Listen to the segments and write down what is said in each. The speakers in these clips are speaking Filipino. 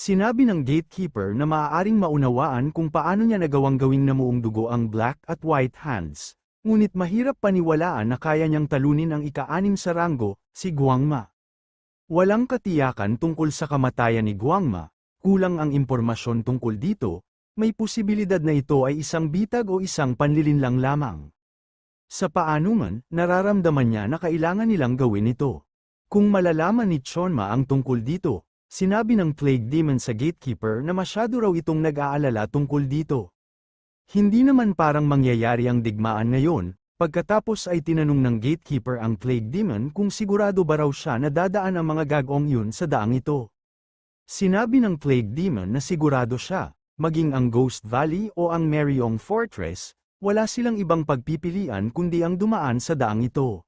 Sinabi ng gatekeeper na maaaring maunawaan kung paano niya nagawang gawing namuong dugo ang black at white hands, ngunit mahirap paniwalaan na kaya niyang talunin ang ika-anim sa ranggo, si Guangma. Walang katiyakan tungkol sa kamatayan ni Guangma, kulang ang impormasyon tungkol dito, may posibilidad na ito ay isang bitag o isang panlilinlang lamang. Sa paano man, nararamdaman niya na kailangan nilang gawin ito. Kung malalaman ni Chonma ang tungkol dito, sinabi ng Plague Demon sa gatekeeper na masyado raw itong nag-aalala tungkol dito. Hindi naman parang mangyayari ang digmaan ngayon, pagkatapos ay tinanong ng gatekeeper ang Plague Demon kung sigurado ba raw siya na dadaan ang mga gagong yun sa daang ito. Sinabi ng Plague Demon na sigurado siya, maging ang Ghost Valley o ang Meryong Fortress, wala silang ibang pagpipilian kundi ang dumaan sa daang ito.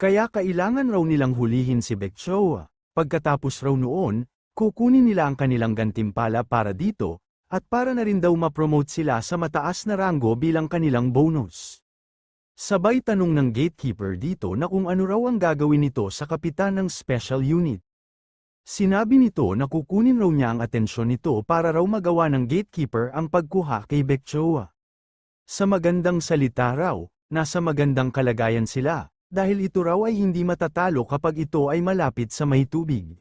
Kaya kailangan raw nilang hulihin si Bekchoa, pagkatapos raw noon, kukunin nila ang kanilang gantimpala para dito, at para na rin daw ma-promote sila sa mataas na ranggo bilang kanilang bonus. Sabay tanong ng gatekeeper dito na kung ano raw ang gagawin nito sa kapitan ng special unit. Sinabi nito na kukunin raw niya ang atensyon nito para raw magawa ng gatekeeper ang pagkuha kay Bekchoa. Sa magandang salita raw, nasa magandang kalagayan sila, dahil ito raw ay hindi matatalo kapag ito ay malapit sa may tubig.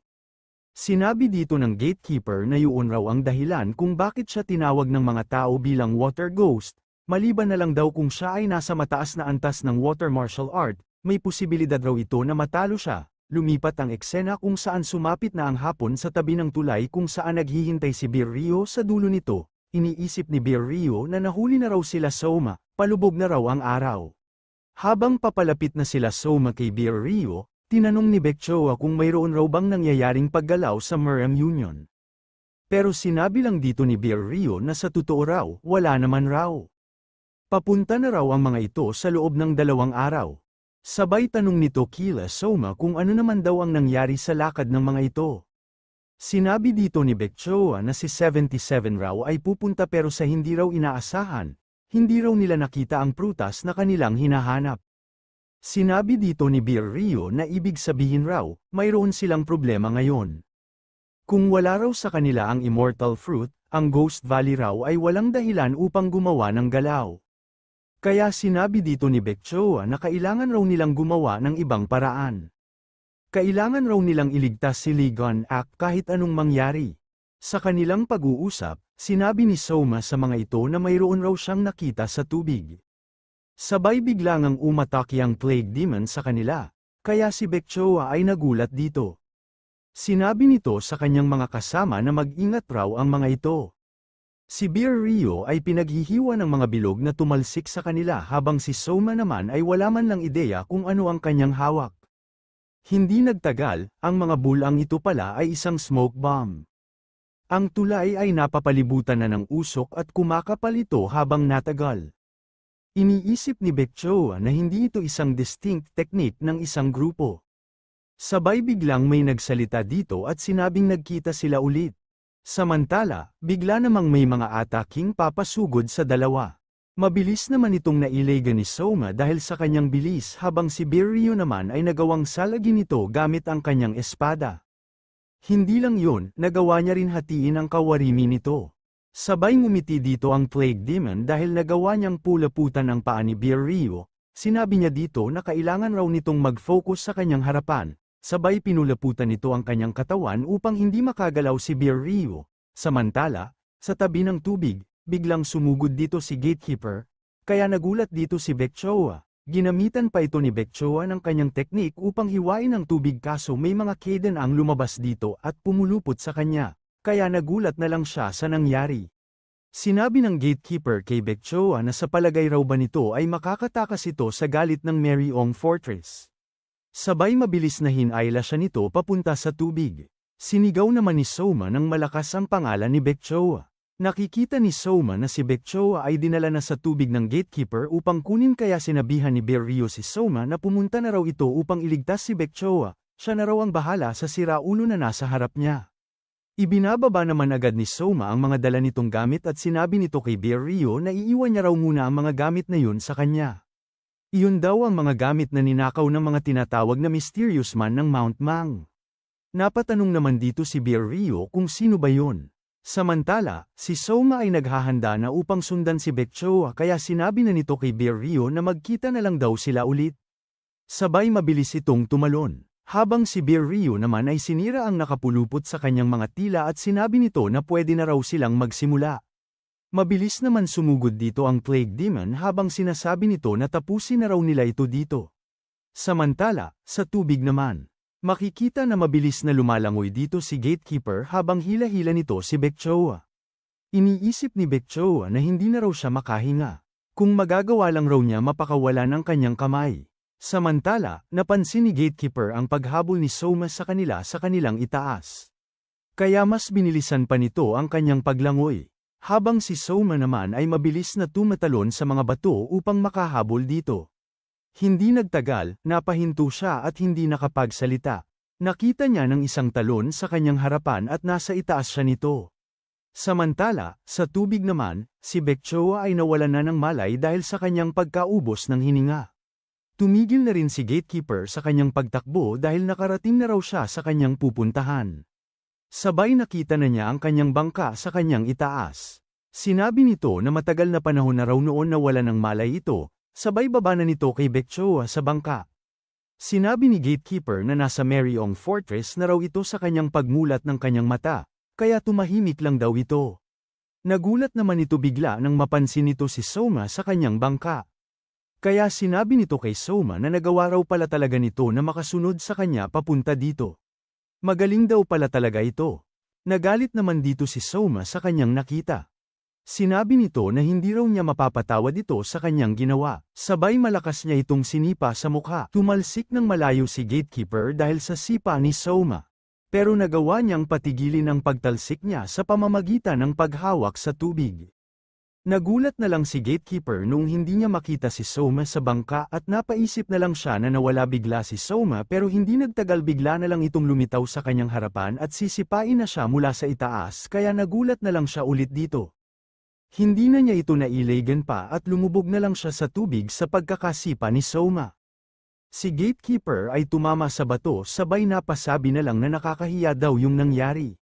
Sinabi dito ng gatekeeper na yun raw ang dahilan kung bakit siya tinawag ng mga tao bilang water ghost, maliban na lang daw kung siya ay nasa mataas na antas ng water martial art, may posibilidad raw ito na matalo siya. Lumipat ang eksena kung saan sumapit na ang hapon sa tabi ng tulay kung saan naghihintay si Bir Rio sa dulo nito, iniisip ni Bir Rio na nahuli na raw sila Soma, palubog na raw ang araw. Habang papalapit na sila Soma kay Bir Rio, tinanong ni Bekchoa kung mayroon raw bang nangyayaring paggalaw sa Murram Union. Pero sinabi lang dito ni Bir Rio na sa totoo raw, wala naman raw. Papunta na raw ang mga ito sa loob ng dalawang araw. Sabay tanong nito kila Soma kung ano naman daw ang nangyari sa lakad ng mga ito. Sinabi dito ni Bekchoa na si 77 raw ay pupunta pero sa hindi raw inaasahan, hindi raw nila nakita ang prutas na kanilang hinahanap. Sinabi dito ni Bir Rio na ibig sabihin raw, mayroon silang problema ngayon. Kung wala raw sa kanila ang immortal fruit, ang Ghost Valley raw ay walang dahilan upang gumawa ng galaw. Kaya sinabi dito ni Bekchoa na kailangan raw nilang gumawa ng ibang paraan. Kailangan raw nilang iligtas si Ligon Ak kahit anong mangyari. Sa kanilang pag-uusap, sinabi ni Soma sa mga ito na mayroon raw siyang nakita sa tubig. Sabay biglang ang umatake ang plague demon sa kanila, kaya si Bekchoa ay nagulat dito. Sinabi nito sa kanyang mga kasama na mag-ingat raw ang mga ito. Si Bir Rio ay pinaghihiwa ng mga bilog na tumalsik sa kanila habang si Soma naman ay wala man lang ideya kung ano ang kanyang hawak. Hindi nagtagal, ang mga bulang ito pala ay isang smoke bomb. Ang tulay ay napapalibutan na ng usok at kumakapal ito habang natagal. Iniisip ni Bekchoa na hindi ito isang distinct technique ng isang grupo. Sabay biglang may nagsalita dito at sinabing nagkita sila ulit. Samantala, bigla namang may mga ataking papasugod sa dalawa. Mabilis naman itong nailega ni Soma dahil sa kanyang bilis habang si Birrio naman ay nagawang salagin ito gamit ang kanyang espada. Hindi lang yun, nagawa niya rin hatiin ang kawarimi nito. Sabay ngumiti dito ang Plague Demon dahil nagawa niyang pulaputan ang paa ni Birrio, sinabi niya dito na kailangan raw nitong mag-focus sa kanyang harapan, Sabay pinulaputan nito ang kanyang katawan upang hindi makagalaw si Bir Rio. Samantala, sa tabi ng tubig, biglang sumugod dito si gatekeeper, kaya nagulat dito si Bekchoa. Ginamitan pa ito ni Bekchoa ng kanyang teknik upang hiwain ang tubig kaso may mga kaden ang lumabas dito at pumulupot sa kanya, kaya nagulat na lang siya sa nangyari. Sinabi ng gatekeeper kay Bekchoa na sa palagay raw ba nito ay makakatakas ito sa galit ng Maryong Fortress. Sabay mabilis na hinayla siya nito papunta sa tubig. Sinigaw naman ni Soma ng malakas ang pangalan ni Bekchoa. Nakikita ni Soma na si Bekchoa ay dinala na sa tubig ng gatekeeper upang kunin kaya sinabihan ni Berrio si Soma na pumunta na raw ito upang iligtas si Bekchoa, siya na raw ang bahala sa siraulo na nasa harap niya. Ibinababa naman agad ni Soma ang mga dala nitong gamit at sinabi nito kay Berrio na iiwan niya raw muna ang mga gamit na yun sa kanya. Iyon daw ang mga gamit na ninakaw ng mga tinatawag na mysterious man ng Mount Mang. Napatanong naman dito si Beer Rio kung sino ba yun. Samantala, si Soma ay naghahanda na upang sundan si Bekchoa kaya sinabi na nito kay Beer Rio na magkita na lang daw sila ulit. Sabay mabilis itong tumalon. Habang si Beer Rio naman ay sinira ang nakapulupot sa kanyang mga tila at sinabi nito na pwede na raw silang magsimula. Mabilis naman sumugod dito ang Plague Demon habang sinasabi nito na tapusin na raw nila ito dito. Samantala, sa tubig naman, makikita na mabilis na lumalangoy dito si Gatekeeper habang hila-hila nito si Bekchoa. Iniisip ni Bekchoa na hindi na raw siya makahinga. Kung magagawa lang raw niya mapakawala ng kanyang kamay. Samantala, napansin ni Gatekeeper ang paghabol ni Soma sa kanila sa kanilang itaas. Kaya mas binilisan pa nito ang kanyang paglangoy. Habang si Soma naman ay mabilis na tumatalon sa mga bato upang makahabol dito. Hindi nagtagal, napahinto siya at hindi nakapagsalita. Nakita niya ng isang talon sa kanyang harapan at nasa itaas siya nito. Samantala, sa tubig naman, si Bekchoa ay nawalan na ng malay dahil sa kanyang pagkaubos ng hininga. Tumigil na rin si gatekeeper sa kanyang pagtakbo dahil nakarating na raw siya sa kanyang pupuntahan. Sabay nakita na niya ang kanyang bangka sa kanyang itaas. Sinabi nito na matagal na panahon na raw noon na wala ng malay ito, sabay baba na nito kay Bekchoa sa bangka. Sinabi ni gatekeeper na nasa Mariong Fortress na raw ito sa kanyang pagmulat ng kanyang mata, kaya tumahimik lang daw ito. Nagulat naman ito bigla nang mapansin nito si Soma sa kanyang bangka. Kaya sinabi nito kay Soma na nagawa raw pala talaga nito na makasunod sa kanya papunta dito. Magaling daw pala talaga ito. Nagalit naman dito si Soma sa kanyang nakita. Sinabi nito na hindi raw niya mapapatawad ito sa kanyang ginawa. Sabay malakas niya itong sinipa sa mukha. Tumalsik ng malayo si gatekeeper dahil sa sipa ni Soma. Pero nagawa niyang patigilin ang pagtalsik niya sa pamamagitan ng paghawak sa tubig. Nagulat na lang si gatekeeper nung hindi niya makita si Soma sa bangka at napaisip na lang siya na nawala bigla si Soma pero hindi nagtagal bigla na lang itong lumitaw sa kanyang harapan at sisipain na siya mula sa itaas kaya nagulat na lang siya ulit dito. Hindi na niya ito nailagan pa at lumubog na lang siya sa tubig sa pagkakasipa ni Soma. Si gatekeeper ay tumama sa bato sabay napasabi na lang na nakakahiya daw yung nangyari.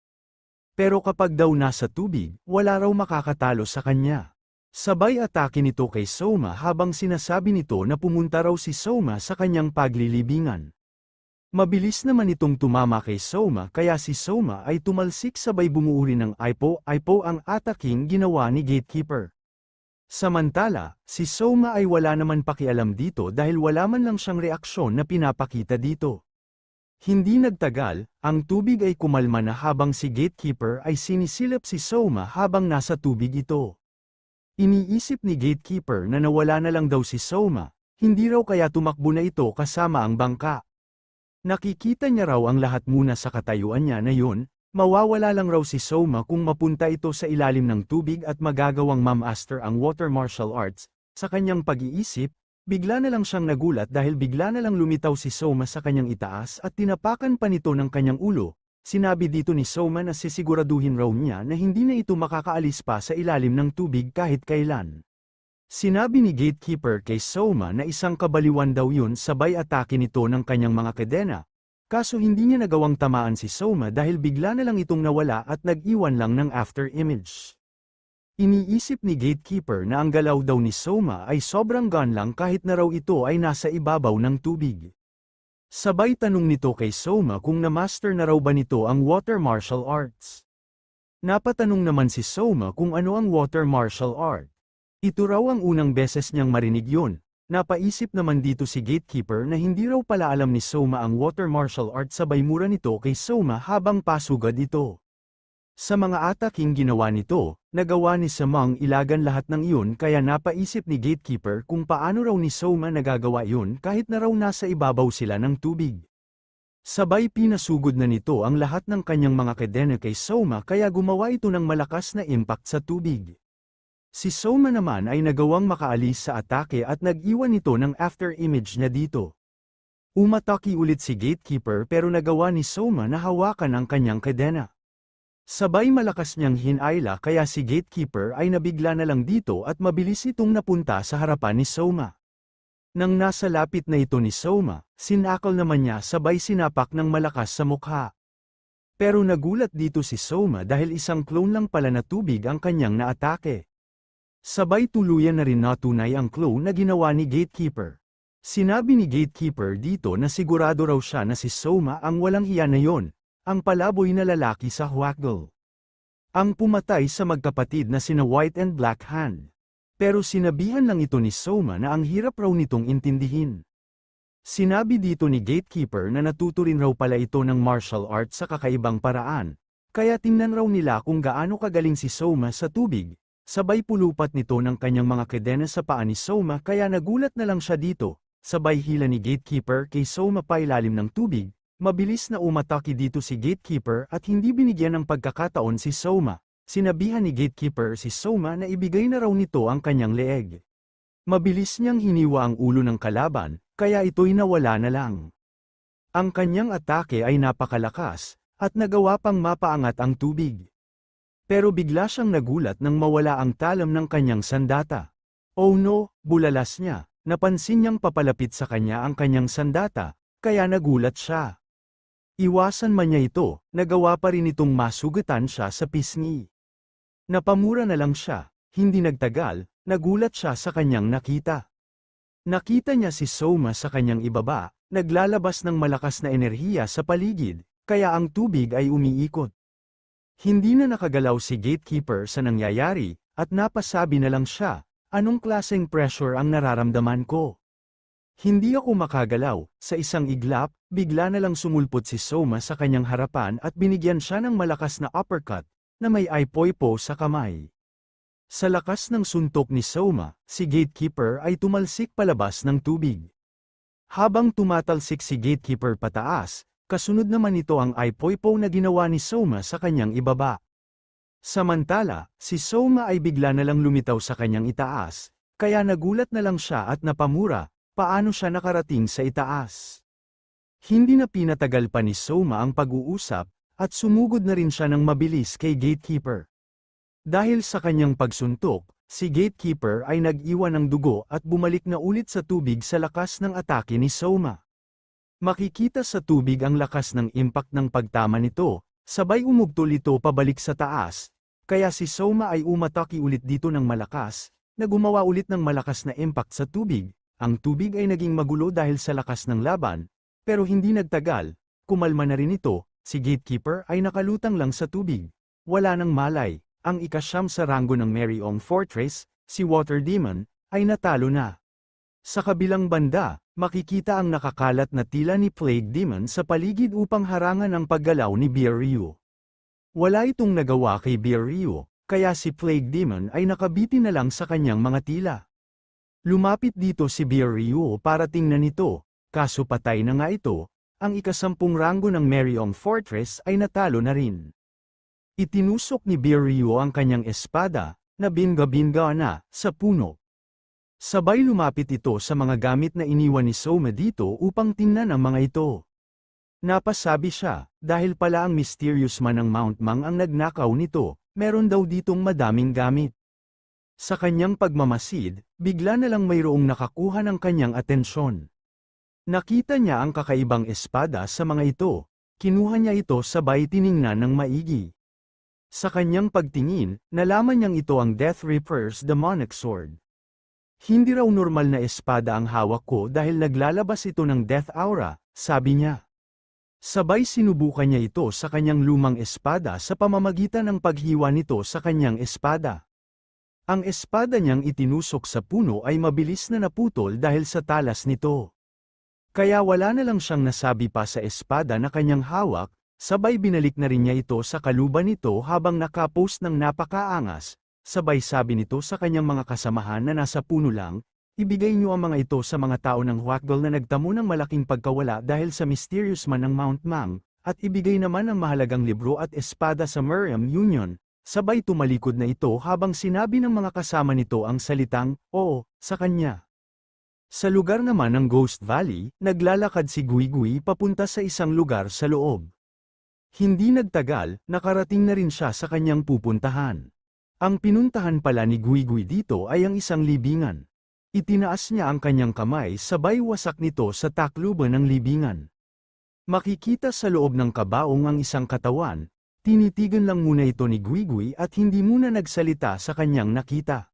Pero kapag daw nasa tubig, wala raw makakatalo sa kanya. Sabay atake nito kay Soma habang sinasabi nito na pumunta raw si Soma sa kanyang paglilibingan. Mabilis naman itong tumama kay Soma kaya si Soma ay tumalsik sabay bumuuri ng Aipo-Aipo ang ataking ginawa ni Gatekeeper. Samantala, si Soma ay wala naman pakialam dito dahil wala man lang siyang reaksyon na pinapakita dito. Hindi nagtagal, ang tubig ay kumalma na habang si Gatekeeper ay sinisilip si Soma habang nasa tubig ito. Iniisip ni Gatekeeper na nawala na lang daw si Soma, hindi raw kaya tumakbo na ito kasama ang bangka. Nakikita niya raw ang lahat muna sa katayuan niya na yun, mawawala lang raw si Soma kung mapunta ito sa ilalim ng tubig at magagawang mamaster ang water martial arts. Sa kanyang pag-iisip, bigla na lang siyang nagulat dahil bigla na lang lumitaw si Soma sa kanyang itaas at tinapakan pa nito ng kanyang ulo. Sinabi dito ni Soma na sisiguraduhin raw niya na hindi na ito makakaalis pa sa ilalim ng tubig kahit kailan. Sinabi ni gatekeeper kay Soma na isang kabaliwan daw yun sabay atake nito ng kanyang mga kadena. Kaso hindi niya nagawang tamaan si Soma dahil bigla na lang itong nawala at nag-iwan lang ng after image. Iniisip ni gatekeeper na ang galaw daw ni Soma ay sobrang gun lang kahit na raw ito ay nasa ibabaw ng tubig. Sabay tanong nito kay Soma kung na-master na raw ba nito ang water martial arts. Napatanong naman si Soma kung ano ang water martial art. Ito raw ang unang beses niyang marinig yun. Napaisip naman dito si gatekeeper na hindi raw pala alam ni Soma ang water martial art sabay mura nito kay Soma habang pasugad ito. Sa mga ataking ginawa nito, nagawa ni Samang ilagan lahat ng iyon kaya napaisip ni gatekeeper kung paano raw ni Soma nagagawa yun kahit na raw nasa ibabaw sila ng tubig. Sabay pinasugod na nito ang lahat ng kanyang mga kadena kay Soma kaya gumawa ito ng malakas na impact sa tubig. Si Soma naman ay nagawang makaalis sa atake at nag-iwan nito ng after image niya dito. Umataki ulit si gatekeeper pero nagawa ni Soma na hawakan ang kanyang kadena. Sabay malakas niyang hinayla kaya si gatekeeper ay nabigla na lang dito at mabilis itong napunta sa harapan ni Soma. Nang nasa lapit na ito ni Soma, sinakal naman niya sabay sinapak ng malakas sa mukha. Pero nagulat dito si Soma dahil isang clone lang pala na tubig ang kanyang naatake. Sabay tuluyan na rin natunay ang clone na ginawa ni Gatekeeper. Sinabi ni Gatekeeper dito na sigurado raw siya na si Soma ang walang hiya na yon, ang palaboy na lalaki sa Huakgal. Ang pumatay sa magkapatid na sina White and Black Hand. Pero sinabihan lang ito ni Soma na ang hirap raw nitong intindihin. Sinabi dito ni Gatekeeper na natuto rin raw pala ito ng martial arts sa kakaibang paraan, kaya tingnan raw nila kung gaano kagaling si Soma sa tubig, sabay pulupat nito ng kanyang mga kedena sa paa ni Soma kaya nagulat na lang siya dito, sabay hila ni Gatekeeper kay Soma pa ilalim ng tubig, mabilis na umatake dito si Gatekeeper at hindi binigyan ng pagkakataon si Soma, sinabihan ni Gatekeeper si Soma na ibigay na raw nito ang kanyang leeg. Mabilis niyang hiniwa ang ulo ng kalaban, kaya ito'y nawala na lang. Ang kanyang atake ay napakalakas, at nagawa pang mapaangat ang tubig. Pero bigla siyang nagulat nang mawala ang talam ng kanyang sandata. Oh no, bulalas niya, napansin niyang papalapit sa kanya ang kanyang sandata, kaya nagulat siya. Iwasan man niya ito, nagawa pa rin itong masugatan siya sa pisngi. Napamura na lang siya, hindi nagtagal, nagulat siya sa kanyang nakita. Nakita niya si Soma sa kanyang ibaba, naglalabas ng malakas na enerhiya sa paligid, kaya ang tubig ay umiikot. Hindi na nakagalaw si gatekeeper sa nangyayari, at napasabi na lang siya, anong klaseng pressure ang nararamdaman ko? Hindi ako makagalaw, sa isang iglap, bigla na lang sumulpot si Soma sa kanyang harapan at binigyan siya ng malakas na uppercut, na may ipoipo sa kamay. Sa lakas ng suntok ni Soma, si gatekeeper ay tumalsik palabas ng tubig. Habang tumatalsik si gatekeeper pataas, kasunod naman ito ang ipoipo na ginawa ni Soma sa kanyang ibaba. Samantala, si Soma ay bigla na lang lumitaw sa kanyang itaas, kaya nagulat na lang siya at napamura, paano siya nakarating sa itaas. Hindi na pinatagal pa ni Soma ang pag-uusap, at sumugod na rin siya ng mabilis kay gatekeeper. Dahil sa kanyang pagsuntok, si gatekeeper ay nag-iwan ng dugo at bumalik na ulit sa tubig sa lakas ng atake ni Soma. Makikita sa tubig ang lakas ng impact ng pagtama nito, sabay umugtol ito pabalik sa taas, kaya si Soma ay umataki ulit dito ng malakas, na gumawa ulit ng malakas na impact sa tubig, ang tubig ay naging magulo dahil sa lakas ng laban, pero hindi nagtagal, kumalma na rin ito, si gatekeeper ay nakalutang lang sa tubig. Wala nang malay, ang ikasyam sa ranggo ng Maryong Fortress, si Water Demon, ay natalo na. Sa kabilang banda, makikita ang nakakalat na tila ni Plague Demon sa paligid upang harangan ang paggalaw ni Beer Ryu. Wala itong nagawa kay Beer Ryu, kaya si Plague Demon ay nakabiti na lang sa kanyang mga tila. Lumapit dito si Beer Ryu para tingnan ito, kaso patay na nga ito, ang ikasampung ranggo ng Maryong Fortress ay natalo na rin. Itinusok ni Biryu ang kanyang espada, na binga-binga na, sa puno. Sabay lumapit ito sa mga gamit na iniwan ni Soma dito upang tingnan ang mga ito. Napasabi siya, dahil pala ang mysterious man ng Mount Mang ang nagnakaw nito, meron daw ditong madaming gamit. Sa kanyang pagmamasid, bigla na lang mayroong nakakuha ng kanyang atensyon. Nakita niya ang kakaibang espada sa mga ito, kinuha niya ito sabay tiningnan ng maigi. Sa kanyang pagtingin, nalaman niyang ito ang Death Reaper's demonic sword. Hindi raw normal na espada ang hawak ko dahil naglalabas ito ng death aura, sabi niya. Sabay sinubukan niya ito sa kanyang lumang espada sa pamamagitan ng paghiwa nito sa kanyang espada. Ang espada niyang itinusok sa puno ay mabilis na naputol dahil sa talas nito. Kaya wala na lang siyang nasabi pa sa espada na kanyang hawak, Sabay binalik na rin niya ito sa kaluban nito habang nakapost ng napakaangas, sabay sabi nito sa kanyang mga kasamahan na nasa puno lang, ibigay niyo ang mga ito sa mga tao ng Huakgal na nagtamo ng malaking pagkawala dahil sa mysterious man ng Mount Mang, at ibigay naman ang mahalagang libro at espada sa Miriam Union, sabay tumalikod na ito habang sinabi ng mga kasama nito ang salitang, oo, sa kanya. Sa lugar naman ng Ghost Valley, naglalakad si Gui Gui papunta sa isang lugar sa loob. Hindi nagtagal, nakarating na rin siya sa kanyang pupuntahan. Ang pinuntahan pala ni Guigui dito ay ang isang libingan. Itinaas niya ang kanyang kamay sabay wasak nito sa takluban ng libingan. Makikita sa loob ng kabaong ang isang katawan, tinitigan lang muna ito ni Gwigwi at hindi muna nagsalita sa kanyang nakita.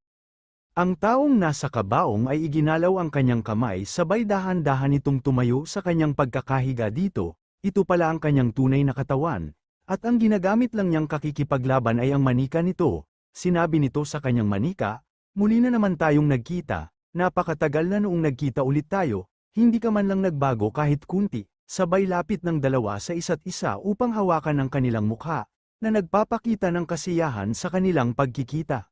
Ang taong nasa kabaong ay iginalaw ang kanyang kamay sabay dahan-dahan itong tumayo sa kanyang pagkakahiga dito, ito pala ang kanyang tunay na katawan, at ang ginagamit lang niyang kakikipaglaban ay ang manika nito, sinabi nito sa kanyang manika, muli na naman tayong nagkita, napakatagal na noong nagkita ulit tayo, hindi ka man lang nagbago kahit kunti, sabay lapit ng dalawa sa isa't isa upang hawakan ang kanilang mukha, na nagpapakita ng kasiyahan sa kanilang pagkikita.